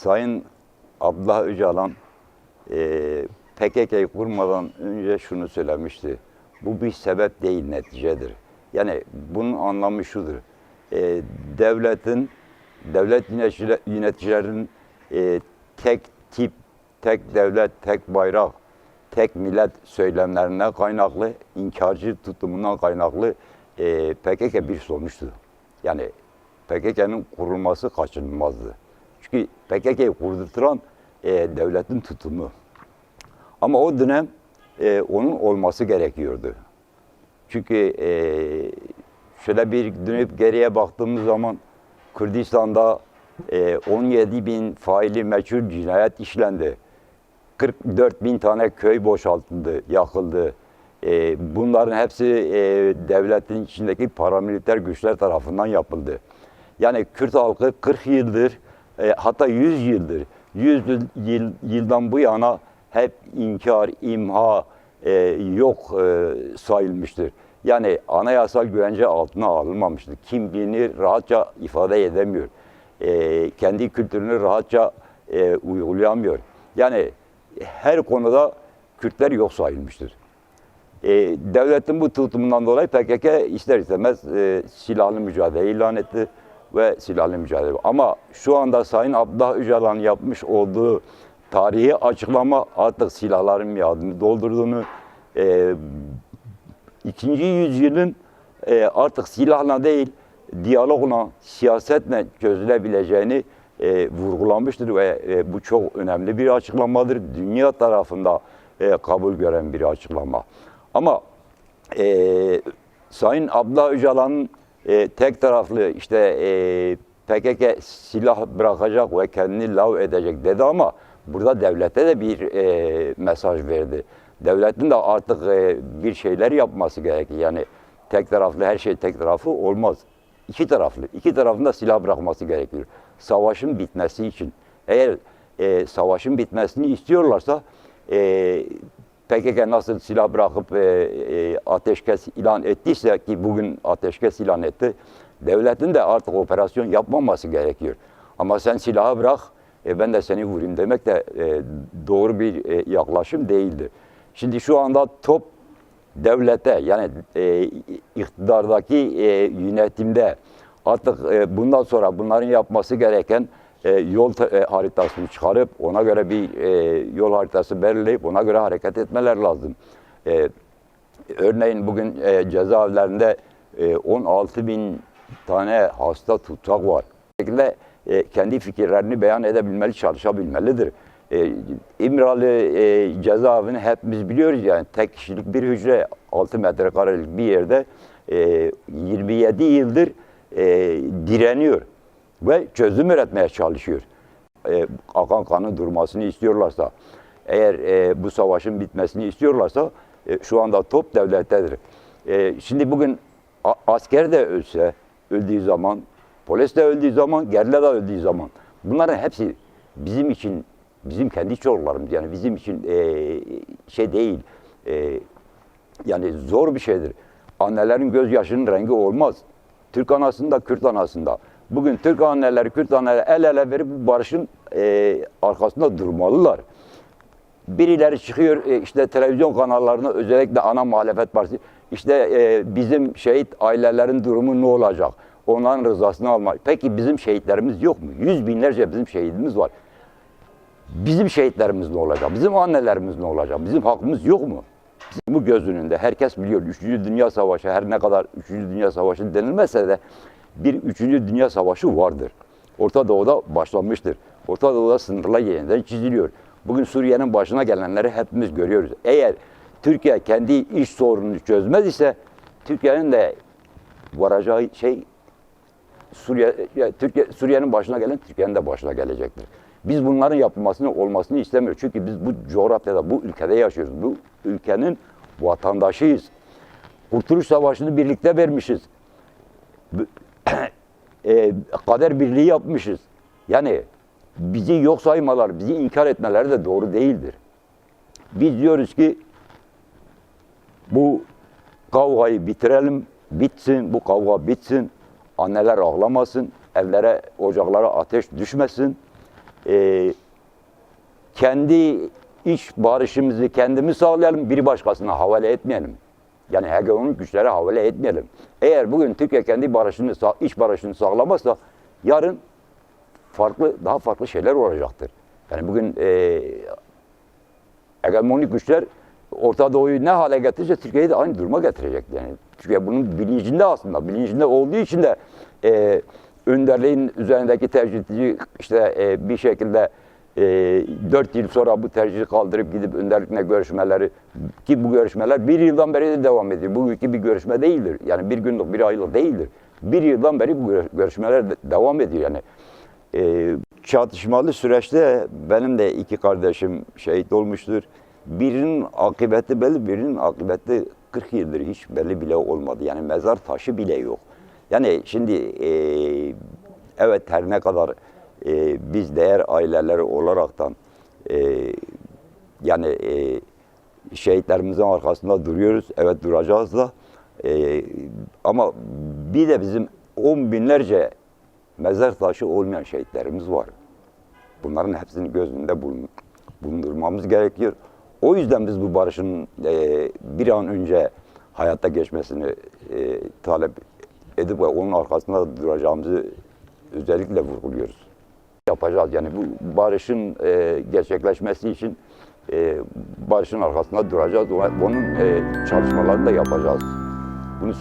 Sayın Abdullah Öcalan e, PKK'yı kurmadan önce şunu söylemişti. Bu bir sebep değil, neticedir. Yani bunun anlamı şudur. E, devletin, devlet yöneticiler- yöneticilerinin e, tek tip, tek devlet, tek bayrak, tek millet söylemlerine kaynaklı, inkarcı tutumundan kaynaklı e, PKK bir sonuçtu. Yani PKK'nın kurulması kaçınılmazdı. Çünkü PKK'yı kurdurtulan e, devletin tutumu. Ama o dönem e, onun olması gerekiyordu. Çünkü e, şöyle bir dönüp geriye baktığımız zaman Kürdistan'da e, 17 bin faili meçhul cinayet işlendi. 44 bin tane köy boşaltıldı, yakıldı. E, bunların hepsi e, devletin içindeki paramiliter güçler tarafından yapıldı. Yani Kürt halkı 40 yıldır, e, hatta 100 yıldır, 100 yıl, yıldan bu yana hep inkar, imha, e, yok e, sayılmıştır. Yani anayasal güvence altına alınmamıştır. Kimliğini rahatça ifade edemiyor. E, kendi kültürünü rahatça e, uygulayamıyor. Yani her konuda Kürtler yok sayılmıştır. E, devletin bu tutumundan dolayı PKK ister istemez e, silahlı mücadele ilan etti ve silahlı mücadele. Ama şu anda Sayın Abdullah Öcalan yapmış olduğu tarihi açıklama artık silahların miadını doldurduğunu, e, ikinci yüzyılın e, artık silahla değil, diyalogla, siyasetle çözülebileceğini e, vurgulamıştır ve e, bu çok önemli bir açıklamadır. Dünya tarafında e, kabul gören bir açıklama. Ama e, Sayın Abdullah Öcalan'ın e, tek taraflı işte e, PKK silah bırakacak ve kendini lav edecek dedi ama burada devlete de bir e, mesaj verdi. Devletin de artık e, bir şeyler yapması gerekir. Yani tek taraflı her şey tek tarafı olmaz. İki taraflı, iki tarafında silah bırakması gerekiyor. Savaşın bitmesi için. Eğer e, savaşın bitmesini istiyorlarsa e, PKK nasıl silah bırakıp e, e, ateşkes ilan ettiyse ki bugün ateşkes ilan etti, devletin de artık operasyon yapmaması gerekiyor. Ama sen silahı bırak, e, ben de seni vurayım demek de e, doğru bir e, yaklaşım değildir. Şimdi şu anda top devlete yani e, iktidardaki e, yönetimde artık e, bundan sonra bunların yapması gereken e, yol e, haritasını çıkarıp ona göre bir e, yol haritası belirleyip ona göre hareket etmeler lazım. Örneğin bugün e, cezaevlerinde e, 16 bin tane hasta tutsak var. Bu şekilde kendi fikirlerini beyan edebilmeli, çalışabilmelidir. İmralı e, cezaevini hepimiz biliyoruz yani tek kişilik bir hücre 6 metrekarelik bir yerde e, 27 yıldır direniyor ve çözüm üretmeye çalışıyor. E, akan kanın durmasını istiyorlarsa, eğer e, bu savaşın bitmesini istiyorlarsa e, şu anda top devlettedir. E, şimdi bugün asker de ölse, öldüğü zaman, polis de öldüğü zaman, gerilla da öldüğü zaman bunların hepsi bizim için, bizim kendi çocuklarımız yani bizim için e, şey değil, e, yani zor bir şeydir. Annelerin gözyaşının rengi olmaz. Türk anasında, Kürt anasında. Bugün Türk anneleri, Kürt anneleri el ele verip bu barışın e, arkasında durmalılar. Birileri çıkıyor e, işte televizyon kanallarına özellikle ana muhalefet partisi işte e, bizim şehit ailelerin durumu ne olacak? Onların rızasını almak. Peki bizim şehitlerimiz yok mu? Yüz binlerce bizim şehidimiz var. Bizim şehitlerimiz ne olacak? Bizim annelerimiz ne olacak? Bizim hakkımız yok mu? Bu göz önünde. Herkes biliyor. Üçüncü Dünya Savaşı her ne kadar Üçüncü Dünya Savaşı denilmese de bir Üçüncü Dünya Savaşı vardır. Orta Doğu'da başlamıştır. Orta Doğu'da sınırlar yeniden çiziliyor. Bugün Suriye'nin başına gelenleri hepimiz görüyoruz. Eğer Türkiye kendi iş sorununu çözmez ise Türkiye'nin de varacağı şey Suriye, Türkiye, Suriye'nin başına gelen Türkiye'nin de başına gelecektir. Biz bunların yapılmasını olmasını istemiyoruz. Çünkü biz bu coğrafyada, bu ülkede yaşıyoruz. Bu ülkenin vatandaşıyız. Kurtuluş Savaşı'nı birlikte vermişiz. E, kader birliği yapmışız. Yani bizi yok saymalar, bizi inkar etmeleri de doğru değildir. Biz diyoruz ki bu kavgayı bitirelim, bitsin, bu kavga bitsin. Anneler ağlamasın, evlere, ocaklara ateş düşmesin. e, kendi iç barışımızı kendimiz sağlayalım, biri başkasına havale etmeyelim. Yani hegemonik güçlere havale etmeyelim. Eğer bugün Türkiye kendi barışını, iç barışını sağlamazsa yarın farklı, daha farklı şeyler olacaktır. Yani bugün e, hegemonik güçler Orta Doğu'yu ne hale getirirse Türkiye'yi de aynı duruma getirecek. Yani Türkiye bunun bilincinde aslında, bilincinde olduğu için de e, önderliğin üzerindeki tercihi işte e, bir şekilde 4 yıl sonra bu tercihi kaldırıp gidip önderlikle görüşmeleri ki bu görüşmeler bir yıldan beri de devam ediyor. Bugünkü bir görüşme değildir. Yani bir günlük, bir aylık değildir. Bir yıldan beri bu görüş- görüşmeler de- devam ediyor yani. E, çatışmalı süreçte benim de iki kardeşim şehit olmuştur. Birinin akıbeti belli, birinin akıbeti 40 yıldır hiç belli bile olmadı. Yani mezar taşı bile yok. Yani şimdi e, evet her ne kadar e, biz değer aileleri olaraktan e, yani e, şehitlerimizin arkasında duruyoruz. Evet duracağız da. E, ama bir de bizim on binlerce mezar taşı olmayan şehitlerimiz var. Bunların hepsini göz önünde bulun- bulundurmamız gerekiyor. O yüzden biz bu barışın e, bir an önce hayatta geçmesini e, talep edip ve onun arkasında duracağımızı özellikle vurguluyoruz. Yapacağız yani bu barışın e, gerçekleşmesi için e, barışın arkasında duracağız. Onun e, çalışmalarını da yapacağız. Bunu